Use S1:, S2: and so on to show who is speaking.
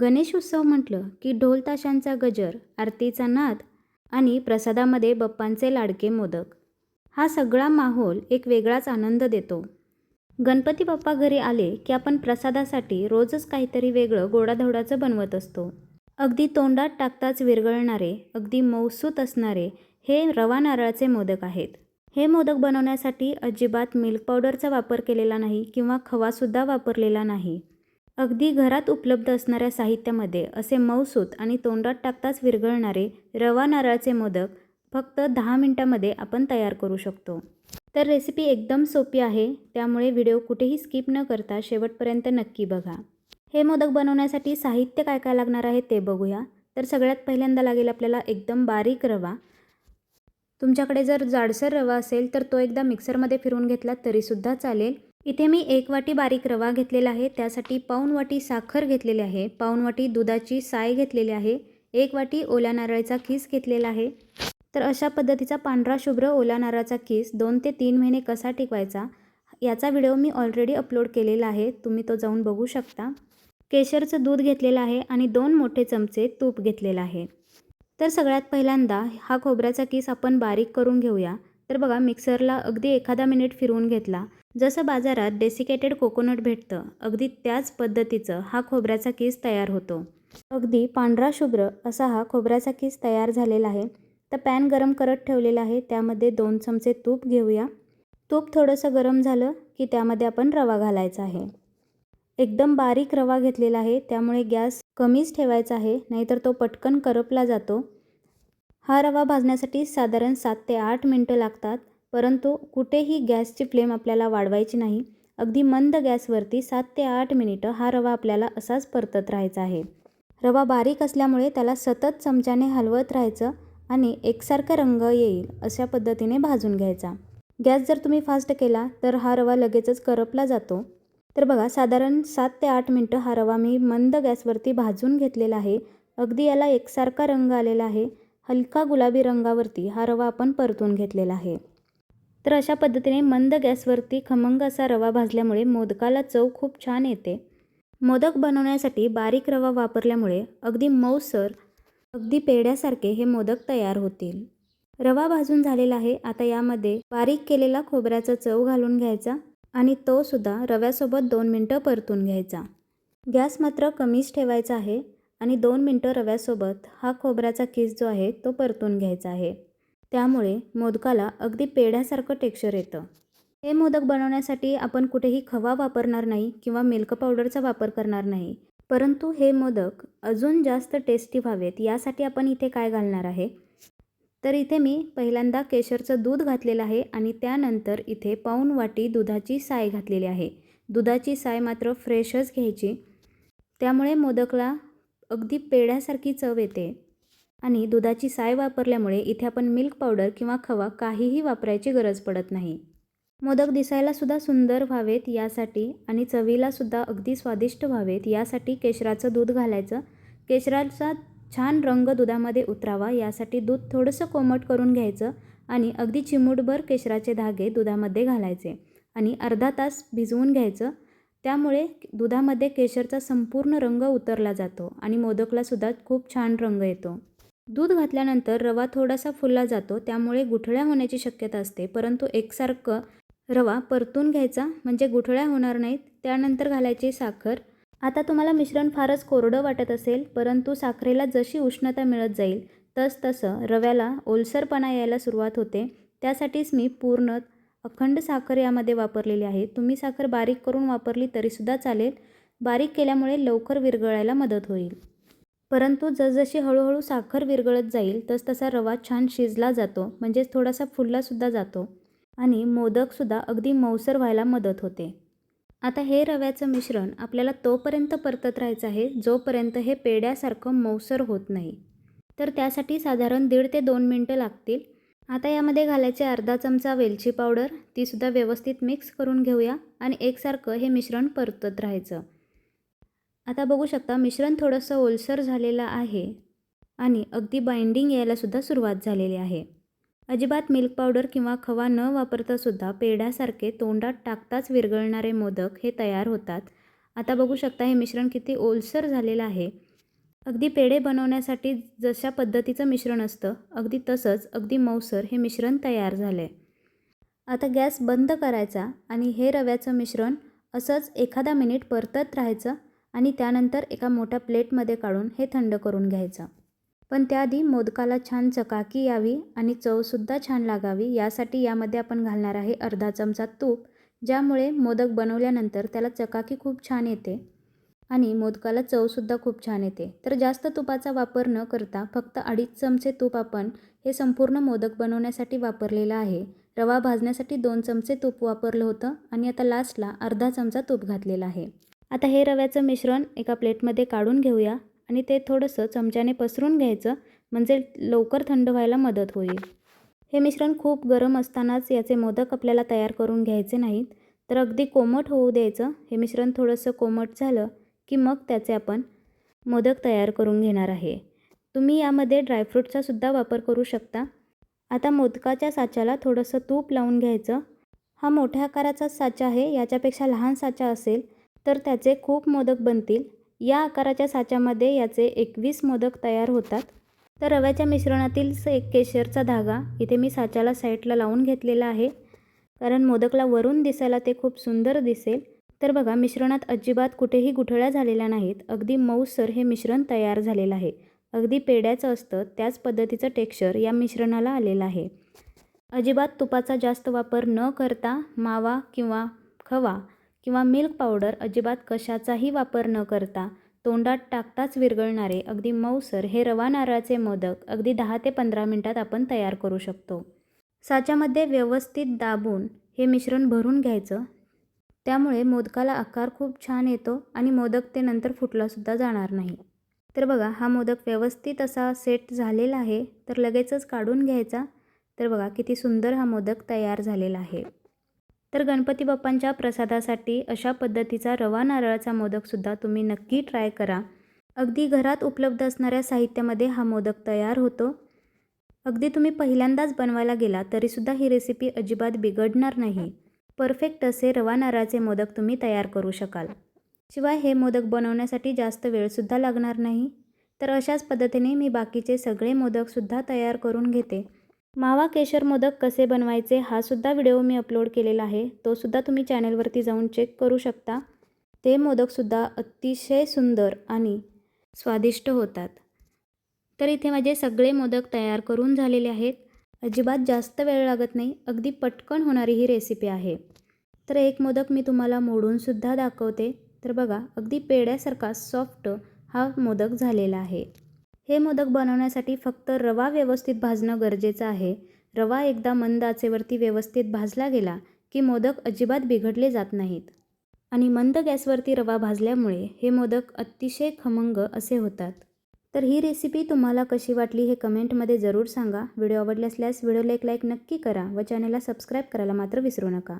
S1: गणेश उत्सव म्हटलं की ढोल ताशांचा गजर आरतीचा नाद आणि प्रसादामध्ये बप्पांचे लाडके मोदक. हा सगळा माहोल एक वेगळाच आनंद देतो. गणपती बाप्पा घरी आले की आपण प्रसादासाठी रोजच काहीतरी वेगळं गोडाधोडाचं बनवत असतो. अगदी तोंडात टाकताच विरघळणारे अगदी मौसूत असणारे हे रवा नारळाचे मोदक आहेत. हे मोदक बनवण्यासाठी अजिबात मिल्क पावडरचा वापर केलेला नाही किंवा खवासुद्धा वापरलेला नाही. अगदी घरात उपलब्ध असणाऱ्या साहित्यामध्ये असे मऊसूत आणि तोंडात टाकताच विरघळणारे रवा नारळाचे मोदक फक्त दहा मिनटामध्ये आपण तयार करू शकतो. तर रेसिपी एकदम सोपी आहे त्यामुळे व्हिडिओ कुठेही स्किप न करता शेवटपर्यंत नक्की बघा. हे मोदक बनवण्यासाठी साहित्य काय काय लागणार आहे ते बघूया. तर सगळ्यात पहिल्यांदा लागेल आपल्याला एकदम बारीक रवा. तुमच्याकडे जर जाडसर रवा असेल तर तो एकदा मिक्सरमध्ये फिरवून घेतला तरीसुद्धा चालेल. इथे मी एक वाटी बारीक रवा घेतलेला आहे. त्यासाठी पाऊण वाटी साखर घेतलेली आहे. पाऊण वाटी दुधाची साय घेतलेली आहे. एक वाटी ओल्या नारळाचा किस घेतलेला आहे. तर अशा पद्धतीचा पांढरा शुभ्र ओल्या नारळाचा किस दोन ते तीन महिने कसा टिकवायचा याचा व्हिडिओ मी ऑलरेडी अपलोड केलेला आहे. तुम्ही तो जाऊन बघू शकता. केशरचं दूध घेतलेलं आहे आणि दोन मोठे चमचे तूप घेतलेलं आहे. तर सगळ्यात पहिल्यांदा हा खोबऱ्याचा किस आपण बारीक करून घेऊया. तर बघा मिक्सरला अगदी एखादा मिनिट फिरवून घेतला. जसं बाजारात डेसिकेटेड कोकोनट भेटतं अगदी त्याच पद्धतीचं हा खोबऱ्याचा केस तयार होतो. अगदी पांढरा शुभ्र असा हा खोबऱ्याचा केस तयार झालेला आहे. तर पॅन गरम करत ठेवलेला आहे त्यामध्ये दोन चमचे तूप घेऊया. तूप थोडंसं गरम झालं की त्यामध्ये आपण रवा घालायचा आहे. एकदम बारीक रवा घेतलेला आहे त्यामुळे गॅस कमीच ठेवायचा आहे नाहीतर तो पटकन करपला जातो. हा रवा भाजण्यासाठी साधारण सात ते आठ मिनटं लागतात. परंतु कुठेही गॅसची फ्लेम आपल्याला वाढवायची नाही अगदी मंद गॅसवरती सात ते आठ मिनिटं हा रवा आपल्याला असाच परतत राहायचा आहे. रवा बारीक असल्यामुळे त्याला सतत चमच्याने हलवत राहायचं आणि एकसारखा रंग येईल अशा पद्धतीने भाजून घ्यायचा. गॅस जर तुम्ही फास्ट केला तर हा रवा लगेचच करपला जातो. तर बघा साधारण सात ते आठ मिनटं हा रवा मी मंद गॅसवरती भाजून घेतलेला आहे. अगदी याला एकसारखा रंग आलेला आहे. हलका गुलाबी रंगावरती हा रवा आपण परतून घेतलेला आहे. तर अशा पद्धतीने मंद गॅसवरती खमंग असा रवा भाजल्यामुळे मोदकाला चव खूप छान येते. मोदक बनवण्यासाठी बारीक रवा वापरल्यामुळे अगदी मऊसर अगदी पेढ्यासारखे हे मोदक तयार होतील. रवा भाजून झालेला आहे. आता यामध्ये बारीक केलेला खोबऱ्याचा चव घालून घ्यायचा आणि तो सुद्धा रव्यासोबत दोन मिनटं परतून घ्यायचा. गॅस मात्र कमीच ठेवायचा आहे आणि दोन मिनटं रव्यासोबत हा खोबऱ्याचा किस जो आहे तो परतून घ्यायचा आहे. त्यामुळे मोदकाला अगदी पेढ्यासारखं टेक्स्चर येतं. हे मोदक बनवण्यासाठी आपण कुठेही खवा वापरणार नाही किंवा मिल्क पावडरचा वापर करणार नाही. परंतु हे मोदक अजून जास्त टेस्टी व्हावेत यासाठी आपण इथे काय घालणार आहे? तर इथे मी पहिल्यांदा केशरचं दूध घातलेलं आहे आणि त्यानंतर इथे पाऊण वाटी दुधाची साय घातलेली आहे. दुधाची साय मात्र फ्रेशच घ्यायची. त्यामुळे मोदकला अगदी पेढ्यासारखी चव येते. आणि दुधाची साय वापरल्यामुळे इथे आपण मिल्क पावडर किंवा खवा काहीही वापरायची गरज पडत नाही. मोदक दिसायलासुद्धा सुंदर व्हावेत यासाठी आणि चवीलासुद्धा अगदी स्वादिष्ट व्हावेत यासाठी केशराचं दूध घालायचं. केशराचा छान रंग दुधामध्ये उतरावा यासाठी दूध थोडंसं कोमट करून घ्यायचं आणि अगदी चिमूटभर केशराचे धागे दुधामध्ये घालायचे आणि अर्धा तास भिजवून घ्यायचं. त्यामुळे दुधामध्ये केशरचा संपूर्ण रंग उतरला जातो आणि मोदकलासुद्धा खूप छान रंग येतो. दूध घातल्यानंतर रवा थोडासा फुलला जातो त्यामुळे गुठळ्या होण्याची शक्यता असते. परंतु एकसारखं रवा परतून घ्यायचा म्हणजे गुठळ्या होणार नाहीत. त्यानंतर घालायची साखर. आता तुम्हाला मिश्रण फारच कोरडं वाटत असेल परंतु साखरेला जशी उष्णता मिळत जाईल तस तसं रव्याला ओलसरपणा यायला सुरुवात होते. त्यासाठीच मी पूर्ण अखंड साखर यामध्ये वापरलेली आहे. तुम्ही साखर बारीक करून वापरली तरीसुद्धा चालेल. बारीक केल्यामुळे लवकर विरघळायला मदत होईल. परंतु जसजशी हळूहळू साखर विरघळत जाईल तसतसा रवा छान शिजला जातो म्हणजेच थोडासा फुललासुद्धा जातो आणि मोदकसुद्धा अगदी मऊसर व्हायला मदत होते. आता हे रव्याचं मिश्रण आपल्याला तोपर्यंत परतत राहायचं आहे जोपर्यंत हे पेड्यासारखं मऊसर होत नाही. तर त्यासाठी साधारण दीड ते दोन मिनटं लागतील. आता यामध्ये घालायचे अर्धा चमचा वेलची पावडर तीसुद्धा व्यवस्थित मिक्स करून घेऊया आणि एकसारखं हे मिश्रण परतत राहायचं. आता बघू शकता मिश्रण थोडंसं ओलसर झालेलं आहे आणि अगदी बाइंडिंग यायलासुद्धा सुरुवात झालेली आहे. अजिबात मिल्क पावडर किंवा खवा न वापरतासुद्धा पेढ्यासारखे तोंडात टाकताच विरघळणारे मोदक हे तयार होतात. आता बघू शकता हे मिश्रण किती ओलसर झालेलं आहे. अगदी पेढे बनवण्यासाठी जशा पद्धतीचं मिश्रण असतं अगदी तसंच अगदी मऊसर हे मिश्रण तयार झालं आहे आता गॅस बंद करायचा आणि हे रव्याचं मिश्रण असंच एखादा मिनिट परतत राहायचं आणि त्यानंतर एका मोठ्या प्लेटमध्ये काढून हे थंड करून घ्यायचं. पण त्याआधी मोदकाला छान चकाकी यावी आणि चवसुद्धा छान लागावी यासाठी यामध्ये आपण घालणार आहे अर्धा चमचा तूप ज्यामुळे मोदक बनवल्यानंतर त्याला चकाकी खूप छान येते आणि मोदकाला चवसुद्धा खूप छान येते. तर जास्त तुपाचा वापर न करता फक्त अडीच चमचे तूप आपण हे संपूर्ण मोदक बनवण्यासाठी वापरलेलं आहे. रवा भाजण्यासाठी दोन चमचे तूप वापरलं होतं आणि आता लास्टला अर्धा चमचा तूप घातलेला आहे. आता हे रव्याचं मिश्रण एका प्लेटमध्ये काढून घेऊया आणि ते थोडंसं चमच्याने पसरून घ्यायचं म्हणजे लवकर थंड व्हायला मदत होईल. हे मिश्रण खूप गरम असतानाच याचे मोदक आपल्याला तयार करून घ्यायचे नाहीत तर अगदी कोमट होऊ द्यायचं. हे मिश्रण थोडंसं कोमट झालं की मग त्याचे आपण मोदक तयार करून घेणार आहे. तुम्ही यामध्ये ड्रायफ्रूटचा सुद्धा वापर करू शकता. आता मोदकाच्या साच्याला थोडंसं तूप लावून घ्यायचं. हा मोठ्या आकाराचा साचा आहे याच्यापेक्षा लहान साचा असेल तर त्याचे खूप मोदक बनतील. या आकाराच्या साच्यामध्ये याचे एकवीस मोदक तयार होतात. तर रव्याच्या मिश्रणातील एक केशरचा धागा इथे मी साच्याला साईडला लावून घेतलेला आहे. कारण मोदकला वरून दिसायला ते खूप सुंदर दिसेल. तर बघा मिश्रणात अजिबात कुठेही गुठळ्या झालेल्या नाहीत. अगदी मऊसर हे मिश्रण तयार झालेलं आहे. अगदी पेड्याचं असतं त्याच पद्धतीचं टेक्स्चर या मिश्रणाला आलेलं आहे. अजिबात तुपाचा जास्त वापर न करता मावा किंवा खवा किंवा मिल्क पावडर अजिबात कशाचाही वापर न करता तोंडात टाकताच विरघळणारे अगदी मऊसर हे रवा नारळाचे मोदक अगदी दहा ते पंधरा मिनटात आपण तयार करू शकतो. साच्यामध्ये व्यवस्थित दाबून हे मिश्रण भरून घ्यायचं. त्यामुळे मोदकाला आकार खूप छान येतो आणि मोदक ते नंतर फुटलासुद्धा जाणार नाही. तर बघा हा मोदक व्यवस्थित असा सेट झालेला आहे तर लगेचच काढून घ्यायचा. तर बघा किती सुंदर हा मोदक तयार झालेला आहे. तर गणपती बाप्पांच्या प्रसादासाठी अशा पद्धतीचा रवा नारळाचा मोदकसुद्धा तुम्ही नक्की ट्राय करा. अगदी घरात उपलब्ध असणाऱ्या साहित्यामध्ये हा मोदक तयार होतो. अगदी तुम्ही पहिल्यांदाच बनवायला गेला तरीसुद्धा ही रेसिपी अजिबात बिघडणार नाही. परफेक्ट असे रवा नारळाचे मोदक तुम्ही तयार करू शकाल. शिवाय हे मोदक बनवण्यासाठी जास्त वेळसुद्धा लागणार नाही. तर अशाच पद्धतीने मी बाकीचे सगळे मोदकसुद्धा तयार करून घेते. मावा केशर मोदक कसे बनवायचे हा सुद्धा व्हिडिओ मी अपलोड केलेला आहे. तो सुद्धा तुम्ही चॅनलवरती जाऊन चेक करू शकता. ते मोदकसुद्धा अतिशय सुंदर आणि स्वादिष्ट होतात. तर इथे माझे सगळे मोदक तयार करून झालेले आहेत. अजिबात जास्त वेळ लागत नाही. अगदी पटकन होणारी ही रेसिपी आहे. तर एक मोदक मी तुम्हाला मोडूनसुद्धा दाखवते. तर बघा अगदी पेड्यासारखा सॉफ्ट हा मोदक झालेला आहे. हे मोदक बनवण्यासाठी फक्त रवा व्यवस्थित भाजणं गरजेचं आहे. रवा एकदा मंद आचेवरती व्यवस्थित भाजला गेला की मोदक अजिबात बिघडले जात नाहीत. आणि मंद गॅसवरती रवा भाजल्यामुळे हे मोदक अतिशय खमंग असे होतात. तर ही रेसिपी तुम्हाला कशी वाटली हे कमेंटमध्ये जरूर सांगा. व्हिडिओ आवडल्यासल्यास असल्यास व्हिडिओला एक लाईक नक्की करा व चॅनलला सबस्क्राईब करायला मात्र विसरू नका.